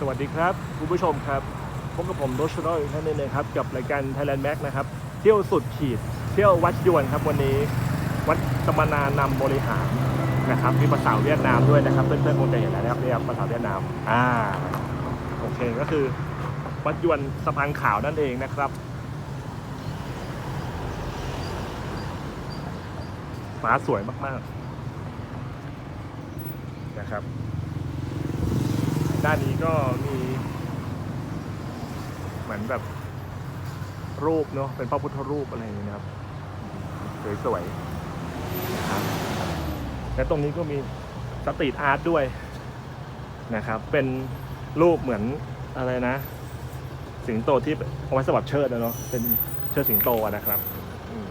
สวัสดีครับ คุณผู้ชมครับพบกับผมโรชโรอีกท่านนึงนะครับ กับรายการ Thailand Max นะครับ เที่ยวสุดขีด เที่ยววัดยวนครับ วันนี้วัดสมนานำบริหารนะครับมีภาษาเวียดนามด้วยนะครับเพื่อนๆคงจะเห็นแล้วนะครับเรียกภาษาเวียดนามอ่าโอเคก็คือ วัดยวนสะพานขาวนั่นเองนะครับฟ้าสวยมากๆนะครับ ด้านนี้ก็มี เหมือนแบบรูปเนาะเป็นพระพุทธรูปอะไรอย่างเงี้ยนะครับ สวยๆนะครับและตรงนี้ก็มีสตรีทอาร์ตด้วยนะครับ เป็นรูปเหมือนอะไรนะ สิงโตที่เอาไว้สำหรับเชิดนะเนาะเป็นเชิดสิงโตนะครับอืม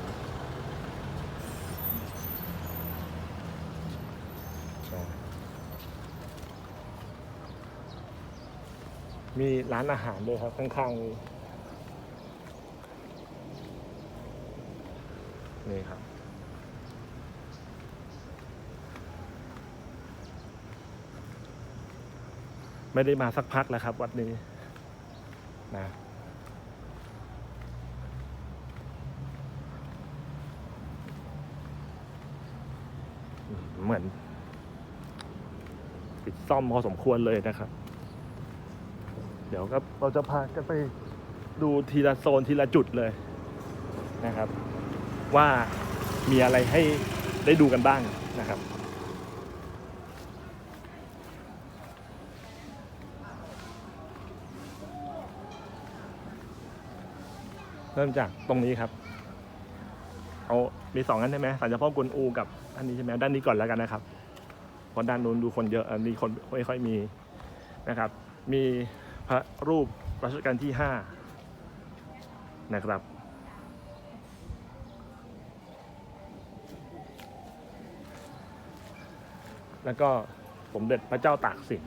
ใช่ มีร้านอาหารด้วยครับ ข้างๆนี้นี่ครับ ไม่ได้มาสักพักแล้วครับ วัดนี้นะเหมือน ปิดซ่อมพอสมควรเลยนะครับ เดี๋ยวครับเราจะพากันไปดูทีละโซนทีละจุดเลยนะครับ ว่ามีอะไรให้ได้ดูกันบ้างนะครับเริ่มจากตรงนี้ครับ เอามีสองอันใช่ไหมสัญญาพ่อกวนอูกับอันนี้ใช่ไหมด้านนี้ก่อนแล้วกันนะครับเพราะด้านนู้นดูคนเยอะอันนี้คนไม่ค่อยมีนะครับ มี พระรูปรัชกาลที่ห้านะครับ แล้วก็สมเด็จพระเจ้าตากสิน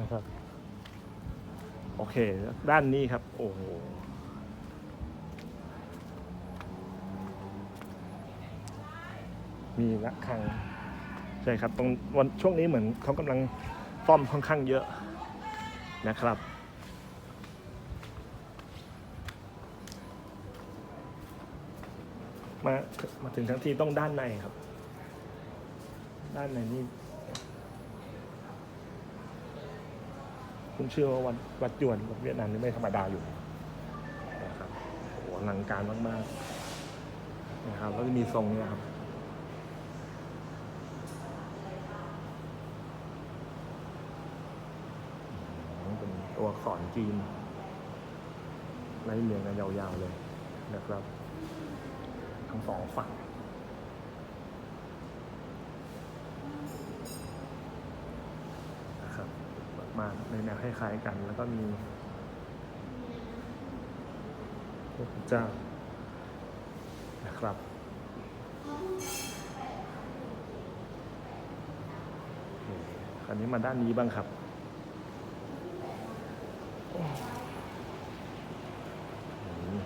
นะครับ โอเค ด้านนี้ครับ โอ้โหมีระฆัง ช่ครับตรงวันช่วงนี้เหมือนเขากำลังซ่อมค่อนข้างเยอะนะครับมามาถึงทั้งทีต้องด้านในครับ ด้านในนี่คุณเชื่อว่าวัดวัดยวนวัดเวียดนามนี่ไม่ธรรมดาอยู่นะครับโอ้โหอลังการมาก ๆ นะครับแล้วจะมีทรงเนี่ยครับ เป็น ตัวอักษรจีนไล่เรียงกันยาวๆเลยนะครับ ทั้งสองฝั่งนะครับมาในแนวคล้ายๆกัน แล้วก็มีพระเจ้านะครับอเคคราวนี้มาด้านนี้บ้างครับ อืม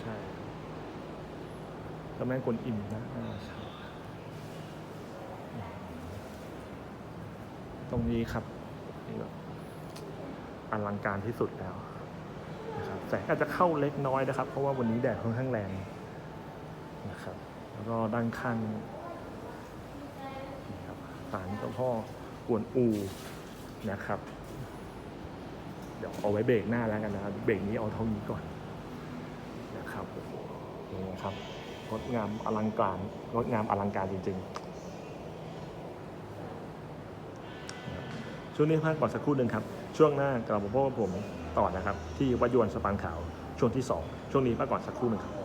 ใช่เจ้าแม่กวนอิมนะ ตรงนี้ครับนี่แบบอลังการที่สุดแล้วนะครับแสงอาจจะเข้าเล็กน้อยนะครับ เพราะว่าวันนี้แดดค่อนข้างแรงนะครับ แล้วก็ด้านข้างนี่ครับศาลเจ้าพ่อกวนอูนะครับ เดี๋ยวเอาไว้เบรกหน้าแล้วกันนะครับเบรกนี้เอาเท่านี้ก่อนนะครับโอ้โหนี่ครับ งดงามอลังการงดงามอลังการจริงๆ ช่วงนี้พักก่อนสักครู่หนึ่งครับ ช่วงหน้ากลับมาพบกับผมต่อนะครับ ที่วัดยวนสะพานขาวช่วงที่สองช่วงนี้พักก่อนสักครู่หนึ่งครับ